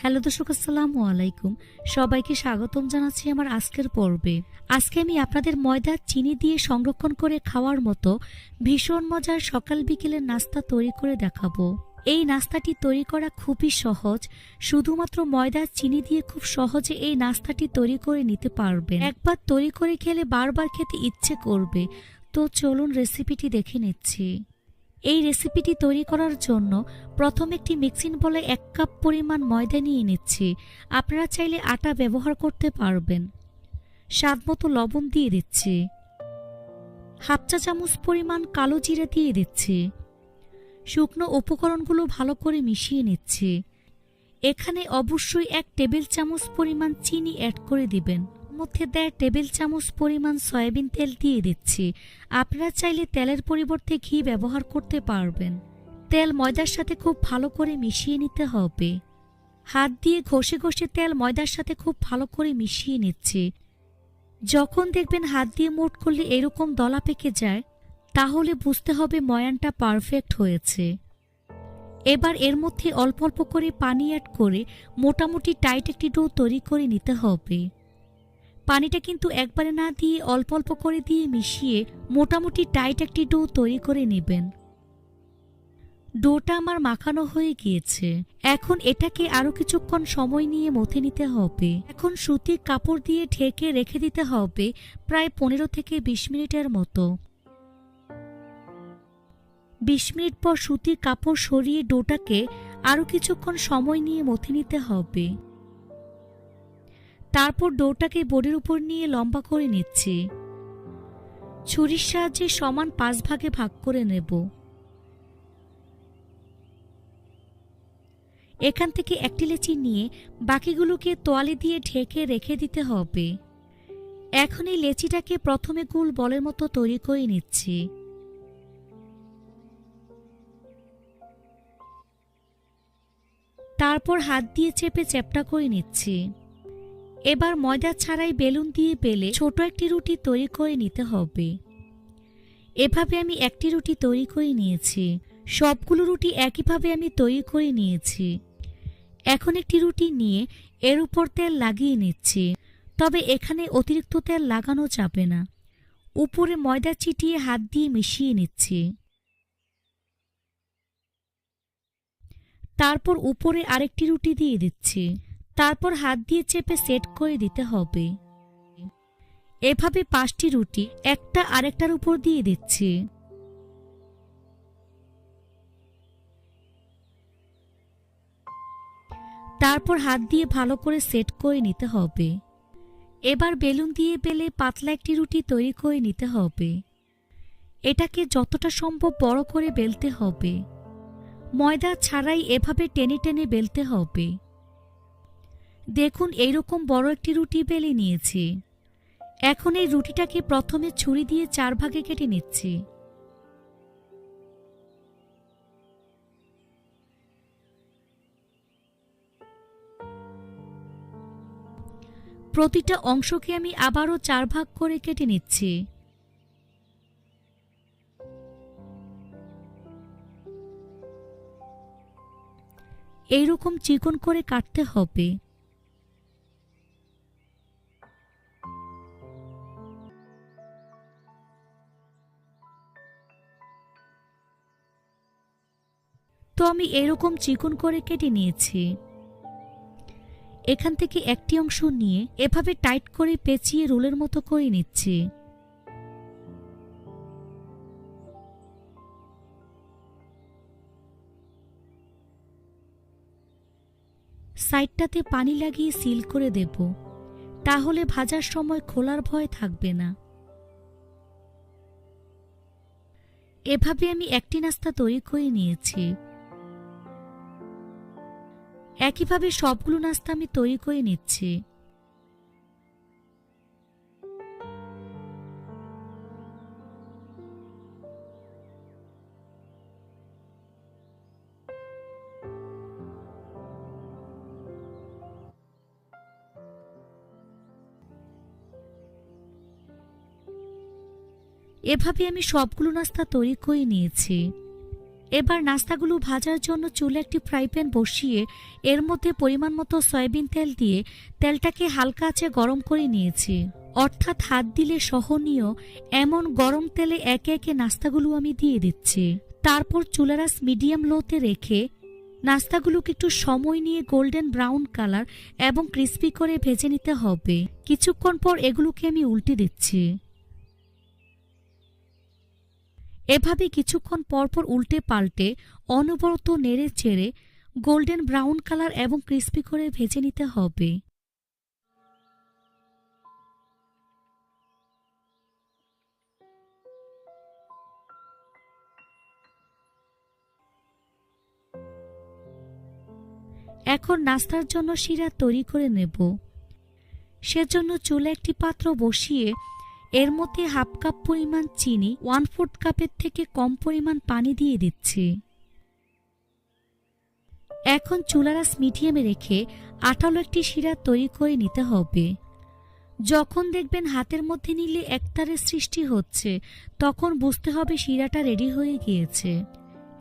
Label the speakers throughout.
Speaker 1: Hello দর্শক, আসসালামু আলাইকুম। সবাইকে স্বাগতম জানাচ্ছি আমার আজকের পর্বে। আজকে আমি আপনাদের ময়দা, চিনি দিয়ে সংরক্ষণ করে খাওয়ার মতো ভীষণ মজার সকাল বিকেলের নাস্তা তৈরি করে দেখাবো। এই নাস্তাটি তৈরি করা খুবই সহজ। শুধুমাত্র ময়দা, চিনি দিয়ে খুব সহজে এই নাস্তাটি তৈরি করে নিতে পারবেন। একবার তৈরি করে খেলে বারবার খেতে ইচ্ছে করবে। তো চলুন রেসিপিটি দেখে নিচ্ছি। এই রেসিপিটি তৈরি করার জন্য প্রথম একটি মিক্সিং বলে এক কাপ পরিমাণ ময়দা নিয়ে নিচ্ছি। আপনারা চাইলে আটা ব্যবহার করতে পারবেন। স্বাদ মতো লবণ দিয়ে দিচ্ছি। হাফ চা চামচ পরিমাণ কালো জিরা দিয়ে দিচ্ছি। শুকনো উপকরণগুলো ভালো করে মিশিয়ে নিচ্ছি। এখানে অবশ্যই এক টেবিল চামচ পরিমাণ চিনি অ্যাড করে দিবেন। মধ্যে দেড় টেবিল চামচ পরিমাণ সয়াবিন তেল দিয়ে দিচ্ছি। আপনারা চাইলে তেলের পরিবর্তে ঘি ব্যবহার করতে পারবেন। তেল ময়দার সাথে খুব ভালো করে মিশিয়ে নিতে হবে। হাত দিয়ে ঘষে ঘষে তেল ময়দার সাথে খুব ভালো করে মিশিয়ে নিচ্ছি। যখন দেখবেন হাত দিয়ে মোট করলে এরকম দলা পেকে যায়, তাহলে বুঝতে হবে ময়ানটা পারফেক্ট হয়েছে। এবার এর মধ্যে অল্প অল্প করে পানি অ্যাড করে মোটামুটি টাইট একটি ডো তৈরি করে নিতে হবে। পানিটা কিন্তু একবারে না দিয়ে অল্প অল্প করে দিয়ে মিশিয়ে মোটামুটি টাইট একটি ডো তৈরি করে নেবেন। ডোটা আমার মাখানো হয়ে গিয়েছে। এখন এটাকে আরও কিছুক্ষণ সময় নিয়ে মথে নিতে হবে। এখন সুতির কাপড় দিয়ে ঢেকে রেখে দিতে হবে প্রায় পনেরো থেকে বিশ মিনিটের মতো। বিশ মিনিট পর সুতির কাপড় সরিয়ে ডোটাকে আরও কিছুক্ষণ সময় নিয়ে মথে নিতে হবে। তারপর ডোটাকে বোর্ডের উপর নিয়ে লম্বা করে নিচ্ছি। ছুরির সাহায্যে সমান পাঁচ ভাগে ভাগ করে নেব। এখান থেকে একটি লেচি নিয়ে বাকিগুলোকে তোয়ালে দিয়ে ঢেকে রেখে দিতে হবে। এখন এই লেচিটাকে প্রথমে গুল বলের মতো তৈরি করে নিচ্ছি। তারপর হাত দিয়ে চেপে চ্যাপটা করে নিচ্ছি। এবার ময়দা ছাড়াই বেলুন দিয়ে বেলে ছোট একটি রুটি তৈরি করে নিতে হবে। এভাবে আমি একটি রুটি তৈরি করে নিয়েছি। সবগুলো রুটি একইভাবে আমি তৈরি করে নিয়েছি। এখন একটি রুটি নিয়ে এর উপর তেল লাগিয়ে নিচ্ছি, তবে এখানে অতিরিক্ত তেল লাগানো যাবে না। উপরে ময়দা চিটিয়ে হাত দিয়ে মিশিয়ে নিচ্ছি। তারপর উপরে আরেকটি রুটি দিয়ে দিচ্ছি। তারপর হাত দিয়ে চেপে সেট করে দিতে হবে। এভাবে পাঁচটি রুটি একটা আরেকটার উপর দিয়ে দিচ্ছি। তারপর হাত দিয়ে ভালো করে সেট করে নিতে হবে। এবার বেলুন দিয়ে বেলে পাতলা একটি রুটি তৈরি করে নিতে হবে। এটাকে যতটা সম্ভব বড় করে বেলতে হবে। ময়দা ছাড়াই এভাবে টেনে টেনে বেলতে হবে। দেখুন, এইরকম বড় একটি রুটি বেলে নিয়েছি। এখন এই রুটিটাকে প্রথমে ছুরি দিয়ে চার ভাগে কেটে নিচ্ছি। প্রতিটা অংশকে আমি আবারও চার ভাগ করে কেটে নিচ্ছি। এইরকম চিকন করে কাটতে হবে। তো আমি এরকম চিকন করে কেটে নিয়েছি। এখান থেকে একটি অংশ নিয়ে এভাবে টাইট করে পেঁচিয়ে রোলের মতো করে নিচ্ছি। সাইডটাতে পানি লাগিয়ে সিল করে দেব। তাহলে ভাজার সময় খোলার ভয় থাকবে না। এভাবে আমি একটি নাস্তা তৈরি করে নিয়েছি। একইভাবে সবগুলো নাস্তা আমি তৈরি করে নিচ্ছি। এভাবে আমি সবগুলো নাস্তা তৈরি করে নিয়েছি। এবার নাস্তাগুলো ভাজার জন্য চুলে একটি ফ্রাই প্যান বসিয়ে এর মধ্যে পরিমাণ মতো সয়াবিন তেল দিয়ে তেলটাকে হালকা আঁচে গরম করে নিয়েছি। অর্থাৎ হাত দিলে সহনীয় এমন গরম তেলে একে একে নাস্তাগুলো আমি দিয়ে দিচ্ছি। তারপর চুলারাস মিডিয়াম লোতে রেখে নাস্তাগুলোকে একটু সময় নিয়ে গোল্ডেন ব্রাউন কালার এবং ক্রিস্পি করে ভেজে নিতে হবে। কিছুক্ষণ পর এগুলোকে আমি উল্টে দিচ্ছি। এভাবে কিছুক্ষণ পরপর উল্টে পাল্টে, অনবরত নেড়ে চেড়ে, গোল্ডেন ব্রাউন কালার এবং ক্রিস্পি করে ভেজে নিতে হবে। এখন নাস্তার জন্য শিরা তৈরি করে নেব। সেজন্য চুলে একটি পাত্র বসিয়ে এর মধ্যে হাফ কাপ পরিমাণ চিনি ওয়ান ফোর্থ কাপের থেকে কম পরিমাণ পানি দিয়ে দিচ্ছি। এখন চুলারাস মিডিয়ামে রেখে আঠালো একটি শিরা তৈরি করে নিতে হবে। যখন দেখবেন হাতের মধ্যে নিলে একতারের সৃষ্টি হচ্ছে, তখন বুঝতে হবে শিরাটা রেডি হয়ে গিয়েছে।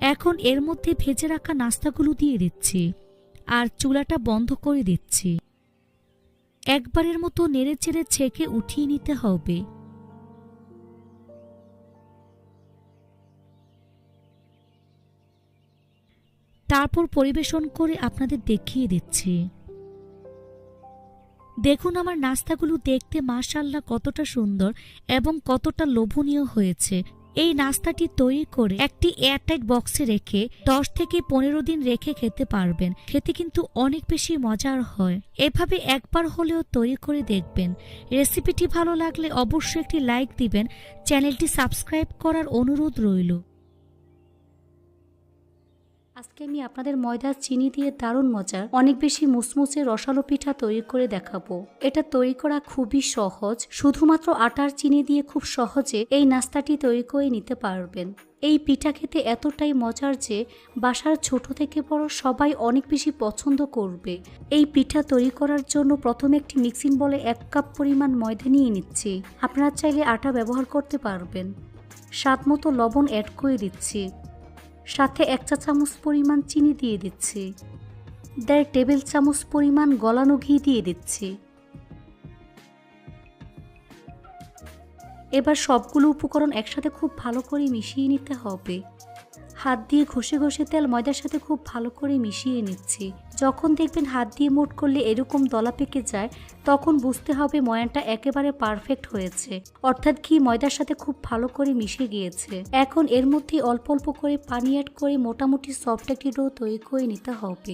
Speaker 1: এখন এর মধ্যে ভেজে রাখা নাস্তাগুলো দিয়ে দিচ্ছি আর চুলাটা বন্ধ করে দিচ্ছি। একবারের মতো নেড়ে চেড়ে ছেঁকে উঠিয়ে নিতে হবে। তারপর পরিবেশন করে আপনাদের দেখিয়ে দিচ্ছি। দেখুন আমার নাস্তাগুলো দেখতে মাশাল্লাহ কতটা সুন্দর এবং কতটা লোভনীয় হয়েছে। এই নাস্তাটি তৈরি করে একটি এয়ারটাইট বক্সে রেখে দশ থেকে পনেরো দিন রেখে খেতে পারবেন। খেতে কিন্তু অনেক বেশি মজার হয়। এভাবে একবার হলেও তৈরি করে দেখবেন। রেসিপিটি ভালো লাগলে অবশ্যই একটি লাইক দিবেন। চ্যানেলটি সাবস্ক্রাইব করার অনুরোধ রইল।
Speaker 2: আজকে আমি আপনাদের ময়দা চিনি দিয়ে দারুণ মজার অনেক বেশি মুসমুসে রসালো পিঠা তৈরি করে দেখাবো। এটা তৈরি করা খুবই সহজ। শুধুমাত্র আটার চিনি দিয়ে খুব সহজে এই নাস্তাটি তৈরি করে নিতে পারবেন। এই পিঠা খেতে এতটাই মজার যে বাসার ছোট থেকে বড় সবাই অনেক বেশি পছন্দ করবে। এই পিঠা তৈরি করার জন্য প্রথমে একটি মিক্সিং বলে এক কাপ পরিমাণ ময়দা নিয়ে নিচ্ছি। আপনারা চাইলে আটা ব্যবহার করতে পারবেন। স্বাদ মতো লবণ অ্যাড করে দিচ্ছি। সাথে এক চা চামচ পরিমাণ চিনি দিয়ে দিচ্ছি। দেড় টেবিল চামচ পরিমাণ গলানো ঘি দিয়ে দিচ্ছি। এবার সবগুলো উপকরণ একসাথে খুব ভালো করে মিশিয়ে নিতে হবে। হাত দিয়ে ঘষে ঘষে তেল ময়দার সাথে খুব ভালো করে মিশিয়ে নিচ্ছি। যখন দেখবেন হাত দিয়ে মোট করলে এরকম দলা পেকে যায়, তখন বুঝতে হবে ময়ানটা একেবারে পারফেক্ট হয়েছে। অর্থাৎ ঘি ময়দার সাথে খুব ভালো করে মিশে গিয়েছে। এখন এর মধ্যে অল্প অল্প করে পানি অ্যাড করে মোটামুটি সফট একটি ডো তৈরি করে নিতে হবে।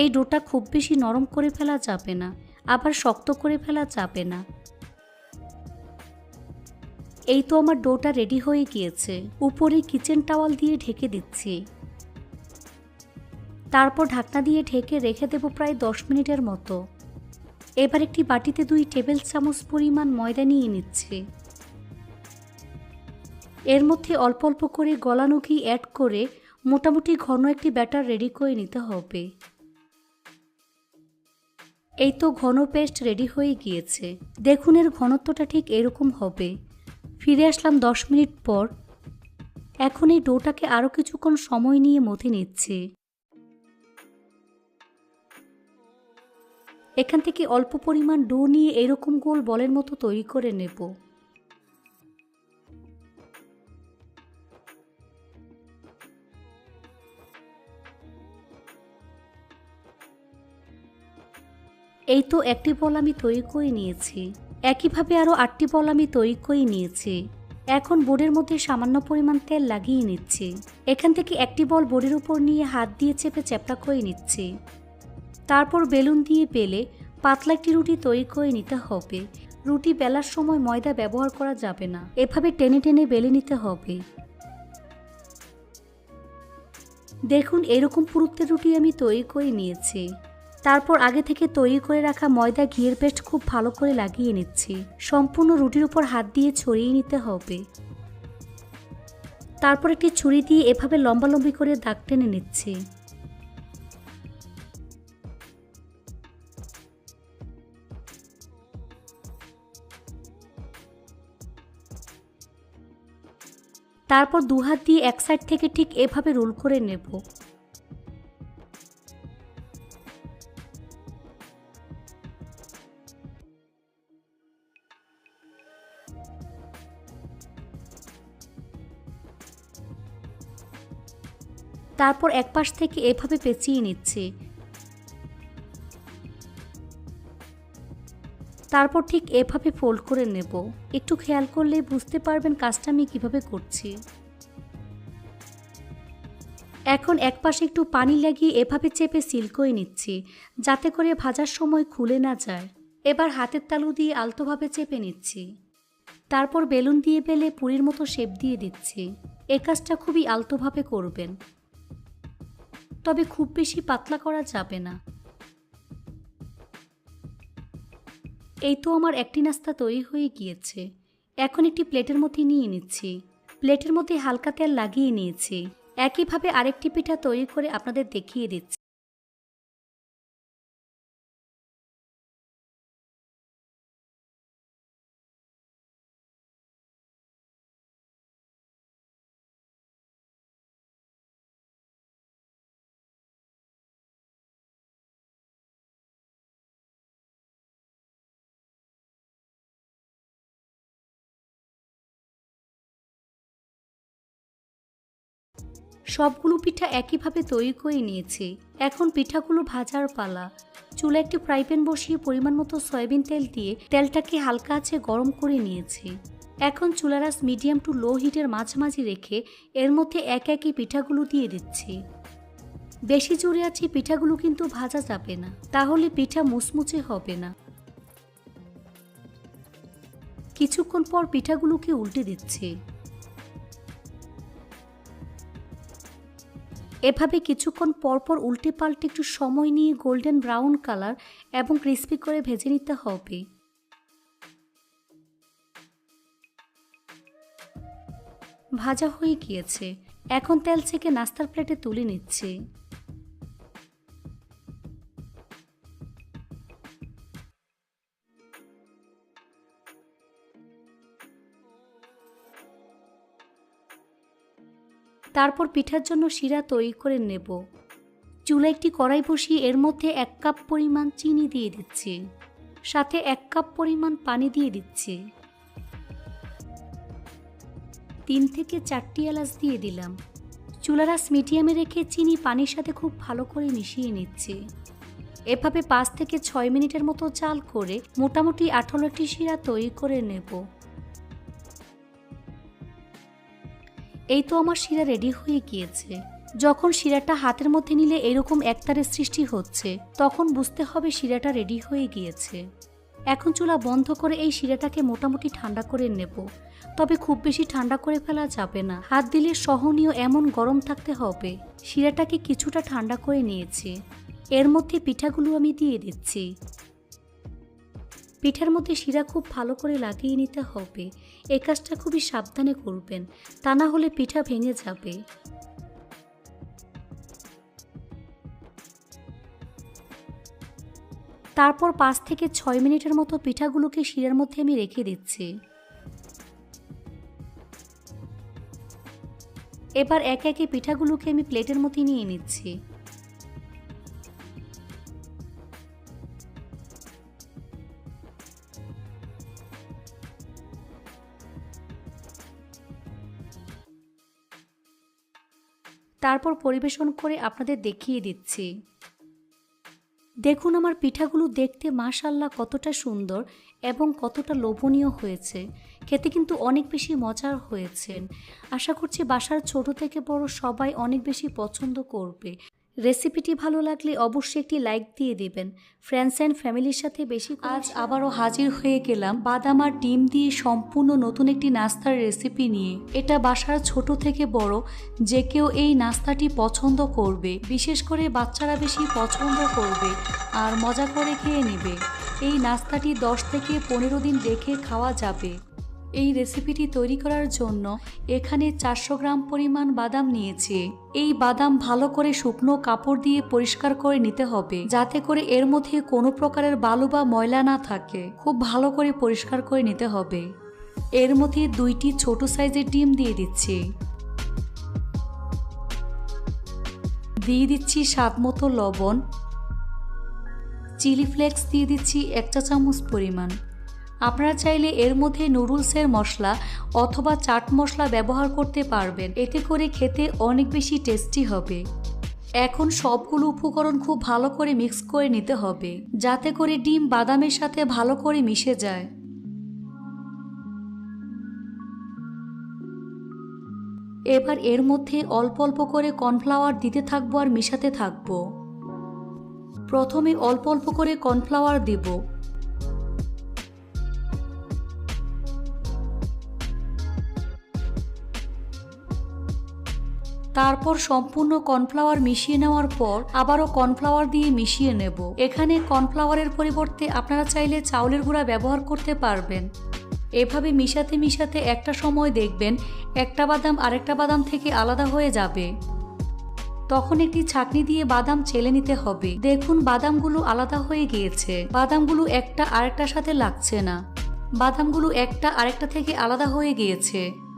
Speaker 2: এই ডোটা খুব বেশি নরম করে ফেলা যাবে না, আবার শক্ত করে ফেলা যাবে না। এই তো আমার ডোটা রেডি হয়ে গিয়েছে। উপরে কিচেন টাওয়াল দিয়ে ঢেকে দিচ্ছি। তারপর ঢাকনা দিয়ে ঢেকে রেখে দেব প্রায় দশ মিনিটের মতো। এবার একটি বাটিতে দুই টেবিল চামচ পরিমাণ ময়দা নিয়ে নিচ্ছি। এর মধ্যে অল্প অল্প করে গলানো ঘি অ্যাড করে মোটামুটি ঘন একটি ব্যাটার রেডি করে নিতে হবে। এই তো ঘন পেস্ট রেডি হয়ে গিয়েছে। দেখুন এর ঘনত্বটা ঠিক এরকম হবে। ফিরে আসলাম দশ মিনিট পর। এখন এই ডোটাকে আরও কিছুক্ষণ সময় নিয়ে মথে নিচ্ছি। এখান থেকে অল্প পরিমাণ ডো নিয়ে এরকম গোল বলের মতো তৈরি করে নেব। এই তো একটি বল আমি তৈরি করে নিয়েছি। একইভাবে আরও আটটি বল আমি তৈরি করে নিয়েছি। এখন বোর্ডের মধ্যে সামান্য পরিমাণ তেল লাগিয়ে নিচ্ছি। এখান থেকে একটি বল বোর্ডের উপর নিয়ে হাত দিয়ে চেপে চ্যাপটা করে নিচ্ছি। তারপর বেলুন দিয়ে পেলে পাতলা একটি রুটি তৈরি করে নিতে হবে। রুটি বেলার সময় ময়দা ব্যবহার করা যাবে না। এভাবে টেনে টেনে বেলে নিতে হবে। দেখুন, এরকম পুরুত্বের রুটি আমি তৈরি করে নিয়েছি। তারপর আগে থেকে তৈরি করে রাখা ময়দা ঘিয়ের পেস্ট খুব ভালো করে লাগিয়ে নিচ্ছি। সম্পূর্ণ রুটির উপর হাত দিয়ে ছড়িয়ে নিতে হবে। তারপর একটি ছুরি দিয়ে এভাবে লম্বালম্বি করে দাগ টেনে নিচ্ছি। তারপর দু হাত দিয়ে এক সাইড থেকে ঠিক এভাবে রোল করে নেব। তারপর এক পাশ থেকে এভাবে পেঁচিয়ে নিচ্ছি। তারপর ঠিক এভাবে ফোল্ড করে নেব। একটু খেয়াল করলে বুঝতে পারবেন কাজটা আমি কীভাবে করছি। এখন এক পাশে একটু পানি লাগিয়ে এভাবে চেপে সিল করে নিচ্ছি, যাতে করে ভাজার সময় খুলে না যায়। এবার হাতের তালু দিয়ে আলতোভাবে চেপে নিচ্ছি। তারপর বেলুন দিয়ে বেলে পুরীর মতো শেপ দিয়ে দিচ্ছি। এ কাজটা খুবই আলতোভাবে করবেন। তবে খুব বেশি পাতলা করা যাবে না। এই তো আমার একটি নাস্তা তৈরি হয়ে গিয়েছে। এখন একটি প্লেটের মধ্যে নিয়ে নিচ্ছি। প্লেটের মধ্যে হালকা তেল লাগিয়ে নিয়েছি। একইভাবে আরেকটি পিঠা তৈরি করে আপনাদের দেখিয়ে দিচ্ছি। সবগুলো পিঠা একইভাবে তৈরি করে নিয়েছি। এখন পিঠাগুলো ভাজার পালা। চুলা একটি ফ্রাই প্যান বসিয়ে পরিমাণ মতো সয়াবিন তেল দিয়ে তেলটাকে হালকা আছে গরম করে নিয়েছি। এখন চুলারাস মিডিয়াম টু লো হিটের মাঝামাঝি রেখে এর মধ্যে এক একই পিঠাগুলো দিয়ে দিচ্ছি। বেশি জোরে আছে পিঠাগুলো কিন্তু ভাজা যাবে না, তাহলে পিঠা মুচমুচে হবে না। কিছুক্ষণ পর পিঠাগুলোকে উল্টে দিচ্ছি। এভাবে কিছুক্ষণ পরপর উল্টে পাল্টে একটু সময় নিয়ে গোল্ডেন ব্রাউন কালার এবং ক্রিস্পি করে ভেজে নিতে হবে। ভাজা হয়ে গিয়েছে। এখন তেল থেকে নাস্তার প্লেটে তুলে নিচ্ছি। তারপর পিঠার জন্য শিরা তৈরি করে নেব। চুলা একটি কড়াই বসিয়ে এর মধ্যে এক কাপ পরিমাণ চিনি দিয়ে দিচ্ছি। সাথে এক কাপ পরিমাণ পানি দিয়ে দিচ্ছি। তিন থেকে চারটি এলাচ দিয়ে দিলাম। চুলারাস মিডিয়ামে রেখে চিনি পানির সাথে খুব ভালো করে মিশিয়ে নিচ্ছি। এভাবে পাঁচ থেকে ছয় মিনিটের মতো চাল করে মোটামুটি আঠারোটি শিরা তৈরি করে নেব। এই তো আমার শিরা রেডি হয়ে গিয়েছে। যখন শিরাটা হাতের মধ্যে নিলে এরকম একতারের সৃষ্টি হচ্ছে, তখন বুঝতে হবে শিরাটা রেডি হয়ে গিয়েছে। এখন চুলা বন্ধ করে এই শিরাটাকে মোটামুটি ঠান্ডা করে নেব। তবে খুব বেশি ঠান্ডা করে ফেলা যাবে না। হাত দিলে সহনীয় এমন গরম থাকতে হবে। শিরাটাকে কিছুটা ঠান্ডা করে নিয়েছি। এর মধ্যে পিঠাগুলো আমি দিয়ে দিচ্ছি। পিঠার মধ্যে শিরা খুব ভালো করে লাগিয়ে নিতে হবে। এই কাজটা খুবই সাবধানে করবেন, তা না হলে পিঠা ভেঙে যাবে। তারপর পাঁচ থেকে ছয় মিনিটের মতো পিঠাগুলোকে শিরার মধ্যে আমি রেখে দিচ্ছি। এবার এক একে পিঠাগুলোকে আমি প্লেটের মধ্যে নিয়ে নিচ্ছি। তারপর পরিবেশন করে আপনাদের দেখিয়ে দিচ্ছি। দেখুন আমার পিঠাগুলো দেখতে মাশাল্লাহ কতটা সুন্দর এবং কতটা লোভনীয় হয়েছে। খেতে কিন্তু অনেক বেশি মজার হয়েছেন আশা করছি বাসার ছোট থেকে বড় সবাই অনেক বেশি পছন্দ করবে। রেসিপিটি ভালো লাগলে অবশ্যই একটি লাইক দিয়ে দিবেন। ফ্রেন্ডস অ্যান্ড ফ্যামিলির সাথে বেশি আজ আবারও হাজির হয়ে গেলাম বাদাম আর ডিম দিয়ে সম্পূর্ণ নতুন একটি নাস্তার রেসিপি নিয়ে। এটা বাসার ছোট থেকে বড়, যে কেউ এই নাস্তাটি পছন্দ করবে। বিশেষ করে বাচ্চারা বেশি পছন্দ করবে আর মজা করে খেয়ে নেবে। এই নাস্তাটি দশ থেকে পনেরো দিন রেখে খাওয়া যাবে। এই রেসিপিটি তৈরি করার জন্য এখানে চারশো গ্রাম পরিমাণ বাদাম নিয়েছি। এই বাদাম ভালো করে শুকনো কাপড় দিয়ে পরিষ্কার করে নিতে হবে, যাতে করে এর মধ্যে কোনো প্রকারের বালু বা ময়লা না থাকে। খুব ভালো করে পরিষ্কার করে নিতে হবে। এর মধ্যে দুইটি ছোট সাইজের ডিম দিয়ে দিচ্ছি। দিয়ে দিচ্ছি স্বাদ মতো লবণ। চিলি ফ্লেক্স দিয়ে দিচ্ছি এক চা চামচ পরিমাণ। আপনারা চাইলে এর মধ্যে নুডলসের মশলা অথবা চাট মশলা ব্যবহার করতে পারবেন। এতে করে খেতে অনেক বেশি টেস্টি হবে। এখন সবগুলো উপকরণ খুব ভালো করে মিক্স করে নিতে হবে, যাতে করে ডিম বাদামের সাথে ভালো করে মিশে যায়। এবার এর মধ্যে অল্প অল্প করে কর্নফ্লাওয়ার দিতে থাকব আর মিশাতে থাকব। প্রথমে অল্প অল্প করে কর্নফ্লাওয়ার দেব। তারপর সম্পূর্ণ কর্নফ্লাওয়ার মিশিয়ে নেওয়ার পর আবারও কর্নফ্লাওয়ার দিয়ে মিশিয়ে নেব। এখানে কর্নফ্লাওয়ারের পরিবর্তে আপনারা চাইলে চাউলের গুঁড়া ব্যবহার করতে পারবেন। এভাবে মিশাতে মিশাতে একটা সময় দেখবেন, একটা বাদাম আরেকটা বাদাম থেকে আলাদা হয়ে যাবে। তখন একটি ছাকনি দিয়ে বাদাম চেলে নিতে হবে। দেখুন, বাদামগুলো আলাদা হয়ে গিয়েছে। বাদামগুলো একটা আরেকটার সাথে লাগছে না। বাদামগুলো একটা আরেকটা থেকে আলাদা হয়ে গিয়েছে।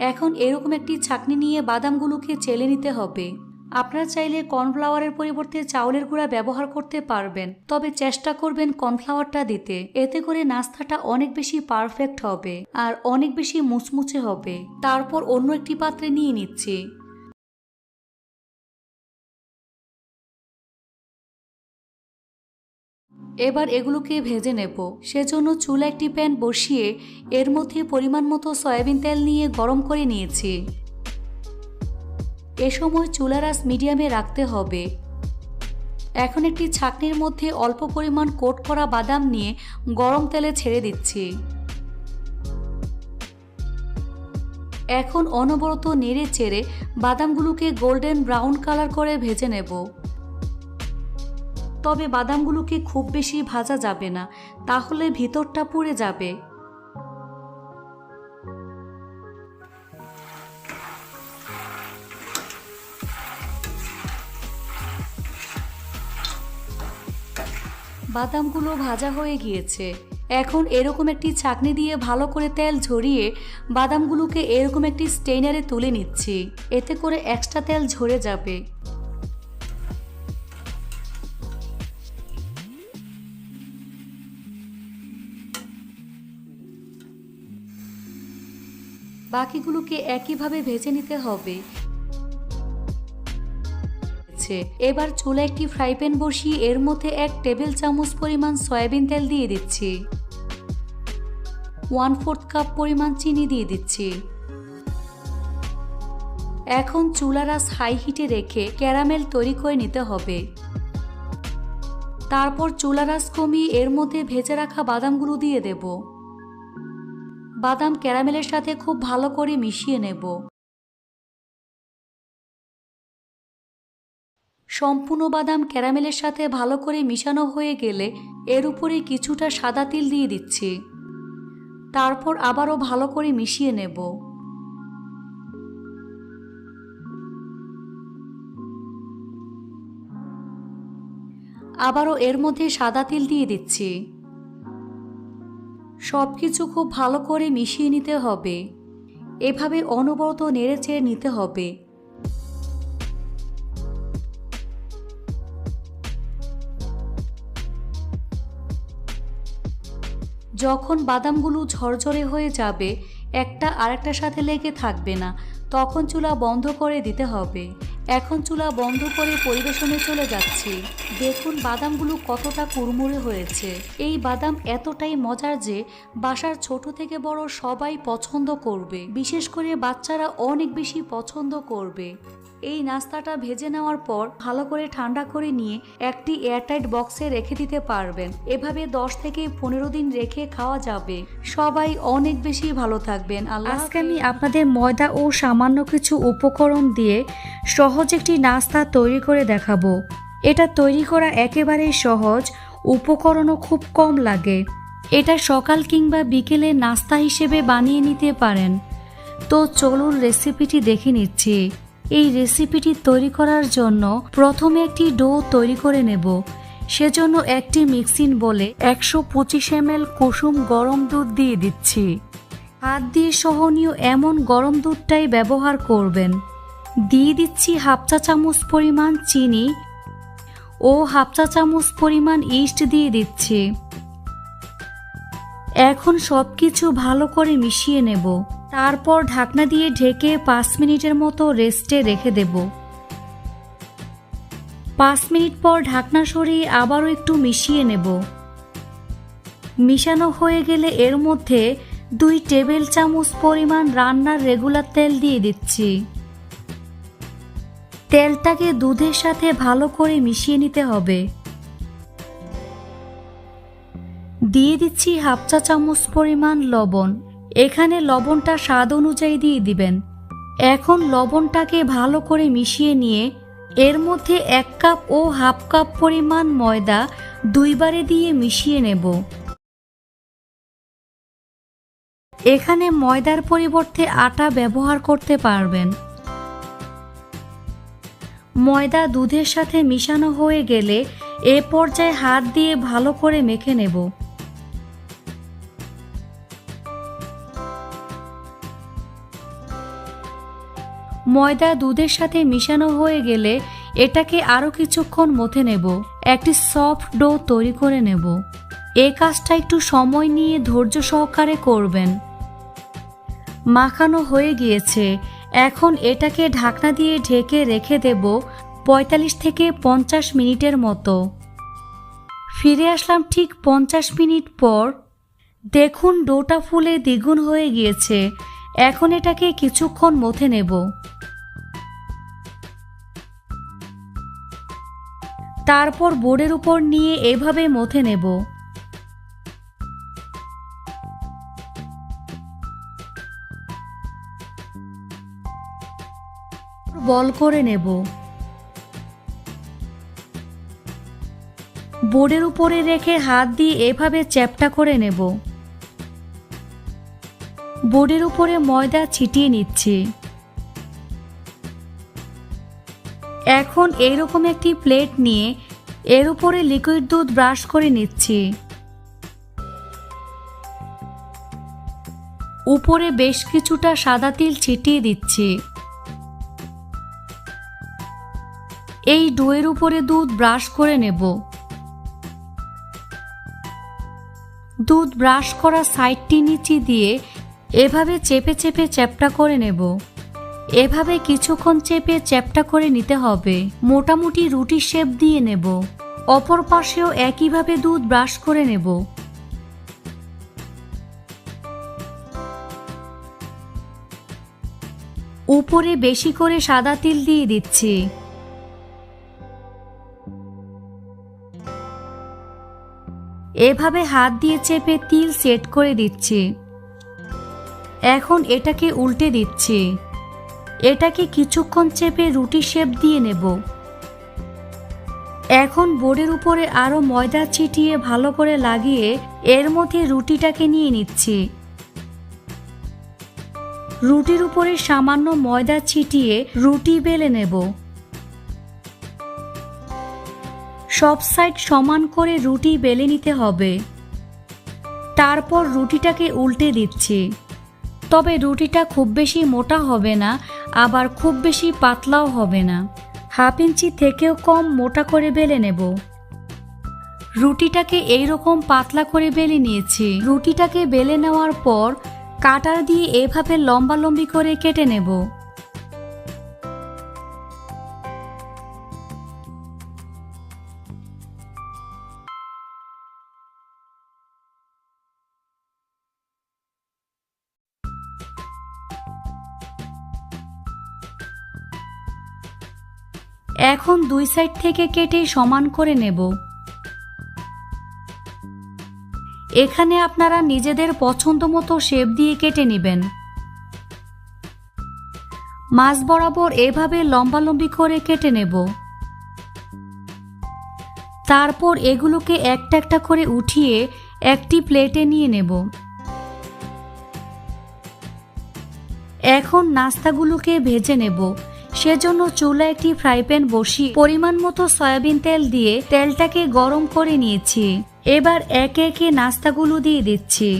Speaker 2: এখন এরকম একটি ছাকনি নিয়ে বাদামগুলোকে চেলে নিতে হবে। আপনারা চাইলে কর্নফ্লাওয়ারের পরিবর্তে চাউলের গুঁড়া ব্যবহার করতে পারবেন, তবে চেষ্টা করবেন কর্নফ্লাওয়ারটা দিতে। এতে করে নাস্তাটা অনেক বেশি পারফেক্ট হবে আর অনেক বেশি মুচমুচে হবে। তারপর অন্য একটি পাত্রে নিয়ে নিচ্ছি। এবার এগুলোকে ভেজে নেব। সেজন্য চুলা একটি প্যান বসিয়ে এর মধ্যে পরিমাণ মতো সয়াবিন তেল নিয়ে গরম করে নিয়েছি। এ সময় চুলার আঁচ মিডিয়ামে রাখতে হবে। এখন একটি ছাকনির মধ্যে অল্প পরিমাণ কোট করা বাদাম নিয়ে গরম তেলে ছেড়ে দিচ্ছি। এখন অনবরত নেড়ে চেড়ে বাদামগুলোকে গোল্ডেন ব্রাউন কালার করে ভেজে নেব। তবে বাদামগুলোকে খুব বেশি ভাজা যাবে না, তাহলে ভিতরটা পুড়ে যাবে। বাদামগুলো ভাজা হয়ে গিয়েছে। এখন এরকম একটি ছাকনি দিয়ে ভালো করে তেল ঝরিয়ে বাদামগুলোকে এরকম একটি স্টেইনারে তুলে নিচ্ছি। এতে করে এক্সট্রা তেল ঝরে যাবে। বাকিগুলোকে একইভাবে ভেজে নিতে হবে। এবার চুলা একটি ফ্রাই প্যান বসিয়ে এর মধ্যে এক টেবিল চামচ পরিমাণ সয়াবিন তেল দিয়ে দিচ্ছি। ওয়ান ফোর্থ কাপ পরিমাণ চিনি দিয়ে দিচ্ছি। এখন চুলারাস হাই হিটে রেখে ক্যারামেল তৈরি করে নিতে হবে। তারপর চুলারাস কমিয়ে এর মধ্যে ভেজে রাখা বাদামগুলো দিয়ে দেব। বাদাম ক্যারামেলের সাথে খুব ভালো করে মিশিয়ে নেব। সম্পূর্ণ বাদাম ক্যারামেলের সাথে ভালো করে মিশানো হয়ে গেলে এর উপরে কিছুটা সাদা তিল দিয়ে দিচ্ছি। তারপর আবারও ভালো করে মিশিয়ে নেব। আবারও এর মধ্যে সাদা তিল দিয়ে দিচ্ছি। সব কিছু খুব ভালো করে মিশিয়ে নিতে হবে। এভাবে অনবরত নেড়ে চেড়ে নিতে হবে। যখন বাদামগুলো ঝরঝরে হয়ে যাবে, একটা আরেকটার সাথে লেগে থাকবে না, তখন চুলা বন্ধ করে দিতে হবে। এখন চুলা বন্ধ করে পরিবেশনে চলে যাচ্ছি। দেখুন বাদামগুলো কতটা কুড়মুড়ে হয়েছে। এই বাদাম এতটাই মজার যে বাসার ছোট থেকে বড় সবাই পছন্দ করবে। বিশেষ করে বাচ্চারা অনেক বেশি পছন্দ করবে। এই নাস্তাটা ভেজে নেওয়ার পর ভালো করে ঠান্ডা করে নিয়ে একটি এয়ারটাইট বক্সে রেখে দিতে পারবেন। এভাবে দশ থেকে পনেরো দিন রেখে খাওয়া যাবে। সবাই অনেক বেশি ভালো থাকবেন।
Speaker 1: আজকে আমি আপনাদের ময়দা ও সামান্য কিছু উপকরণ দিয়ে সহজ একটি নাস্তা তৈরি করে দেখাবো। এটা তৈরি করা একেবারেই সহজ উপকরণও খুব কম লাগে। এটা সকাল কিংবা বিকেলে নাস্তা হিসেবে বানিয়ে নিতে পারেন। তো চলুন রেসিপিটি দেখে নিচ্ছি। এই রেসিপিটি তৈরি করার জন্য প্রথমে একটি ডো তৈরি করে নেব।
Speaker 2: সেজন্য একটি মিক্সিং বলে একশো পঁচিশ এম কুসুম গরম দুধ দিয়ে দিচ্ছি। হাত দিয়ে সহনীয় এমন গরম দুধটাই ব্যবহার করবেন। দিয়ে দিচ্ছি হাফ চা চামচ পরিমাণ চিনি ও হাফ চা চামচ পরিমাণ ইস্ট দিয়ে দিচ্ছি। এখন সব কিছু ভালো করে মিশিয়ে নেব। তারপর ঢাকনা দিয়ে ঢেকে পাঁচ মিনিটের মতো রেস্টে রেখে দেব। পাঁচ মিনিট পর ঢাকনা সরিয়ে আবারও একটু মিশিয়ে নেব। মিশানো হয়ে গেলে এর মধ্যে দুই টেবিল চামচ পরিমাণ রান্নার রেগুলার তেল দিয়ে দিচ্ছি। তেলটাকে দুধের সাথে ভালো করে মিশিয়ে নিতে হবে। দিয়ে দিচ্ছি হাফ চা চামচ পরিমাণ লবণ। এখানে লবণটা স্বাদ অনুযায়ী দিয়ে দিবেন। এখন লবণটাকে ভালো করে মিশিয়ে নিয়ে এর মধ্যে এক কাপ ও হাফ কাপ পরিমাণ ময়দা দুইবারে দিয়ে মিশিয়ে নেব। এখানে ময়দার পরিবর্তে আটা ব্যবহার করতে পারবেন। ময়দা দুধের সাথে মিশানো হয়ে গেলে এ পর্যায়ে হাত দিয়ে ভালো করে মেখে নেব। ময়দা দুধের সাথে মিশানো হয়ে গেলে এটাকে আরও কিছুক্ষণ মথে নেব। একটি সফট ডো তৈরি করে নেব। এ কাজটা একটু সময় নিয়ে ধৈর্য সহকারে করবেন। মাখানো হয়ে গিয়েছে। এখন এটাকে ঢাকনা দিয়ে ঢেকে রেখে দেব পঁয়তাল্লিশ থেকে পঞ্চাশ মিনিটের মতো। ফিরে আসলাম ঠিক পঞ্চাশ মিনিট পর। দেখুন ডোটা ফুলে দ্বিগুণ হয়ে গিয়েছে। এখন এটাকে কিছুক্ষণ মথে নেব। তারপর বোর্ডের উপর নিয়ে এভাবে মথে নেব। বল করে নেব। বোর্ডের উপরে রেখে হাত দিয়ে এভাবে চ্যাপটা করে নেব। বোর্ডের উপরে ময়দা ছিটিয়ে নিচ্ছি। এখন এইরকম একটি প্লেট নিয়ে এর উপরে লিকুইড দুধ ব্রাশ করে নিচ্ছি। উপরে বেশ কিছুটা সাদা তিল ছিটিয়ে দিচ্ছি। এই ডোয়ের উপরে দুধ ব্রাশ করে নেব। দুধ ব্রাশ করা সাইডটি নিচে দিয়ে এভাবে চেপে চেপে চ্যাপটা করে নেব। এভাবে কিছুক্ষণ চেপে চ্যাপটা করে নিতে হবে। মোটামুটি রুটি শেপ দিয়ে নেব। অপর পাশেও একইভাবে দুধ ব্রাশ করে নেব। উপরে বেশি করে সাদা তিল দিয়ে দিচ্ছি। এভাবে হাত দিয়ে চেপে তিল সেট করে দিচ্ছি। এখন এটাকে উল্টে দিচ্ছি। এটাকে কিছুক্ষণ চেপে রুটি শেপ দিয়ে নেব। এখন বোর্ডের উপরে আরও ময়দা ছিটিয়ে ভালো করে লাগিয়ে এর মধ্যে রুটিটাকে নিয়ে নিচ্ছি। রুটির উপরে সামান্য ময়দা ছিটিয়ে রুটি বেলে নেব। সব সাইড সমান করে রুটি বেলে নিতে হবে। তারপর রুটিটাকে উল্টে দিচ্ছি। তবে রুটিটা খুব বেশি মোটা হবে না, আবার খুব বেশি পাতলাও হবে না। হাফ ইঞ্চি থেকেও কম মোটা করে বেলে নেব। রুটিটাকে এই রকম পাতলা করে বেলে নিয়েছি। রুটিটাকে বেলে নেওয়ার পর কাটার দিয়ে এভাবে লম্বা লম্বি করে কেটে নেব। এখন দুই সাইড থেকে কেটে সমান করে নেব। এখানে আপনারা নিজেদের পছন্দ মতো শেপ দিয়ে কেটে নেবেন। মাছ বরাবর এভাবে লম্বালম্বি করে কেটে নেব। তারপর এগুলোকে একটা একটা করে উঠিয়ে একটি প্লেটে নিয়ে নেব। এখন নাস্তাগুলোকে ভেজে নেব। সেজন্য চুলা একটি ফ্রাই প্যান বসিয়ে পরিমাণ মতো সয়াবিন তেল দিয়ে তেলটাকে গরম করে নিয়েছি। এবার একে একে নাস্তাগুলো দিয়ে দিচ্ছি।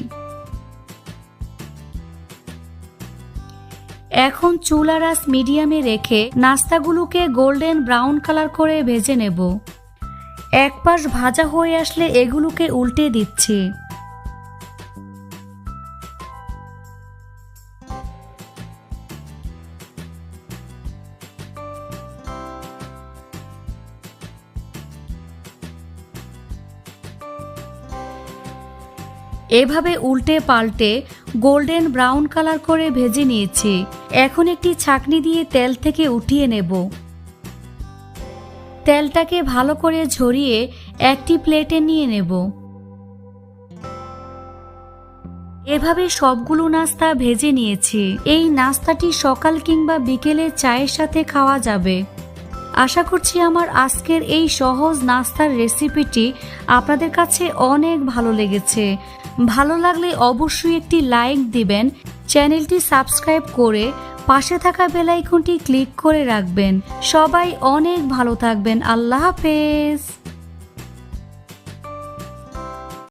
Speaker 2: এখন চুলা রাস মিডিয়ামে রেখে নাস্তাগুলোকে গোল্ডেন ব্রাউন কালার করে ভেজে নেব। এক পাশ ভাজা হয়ে আসলে এগুলোকে উল্টে দিচ্ছি। এভাবে উল্টে পাল্টে গোল্ডেন ব্রাউন কালার করে ভেজে নিয়েছি। এখন একটি ছাকনি দিয়ে তেল থেকে উঠিয়ে নেব। তেলটাকে ভালো করে ঝরিয়ে একটি প্লেটে নিয়ে নেব। এভাবে সবগুলো নাস্তা ভেজে নিয়েছি। এই নাস্তাটি সকাল কিংবা বিকেলে চায়ের সাথে খাওয়া যাবে। আশা করছি আমার আজকের এই সহজ নাস্তার রেসিপিটি আপনাদের কাছে অনেক ভালো লেগেছে। ভালো লাগলে অবশ্যই একটি লাইক দিবেন, চ্যানেলটি সাবস্ক্রাইব করে পাশে থাকা বেলাইকনটি ক্লিক করে রাখবেন। সবাই অনেক ভালো থাকবেন। আল্লাহ হাফেজ।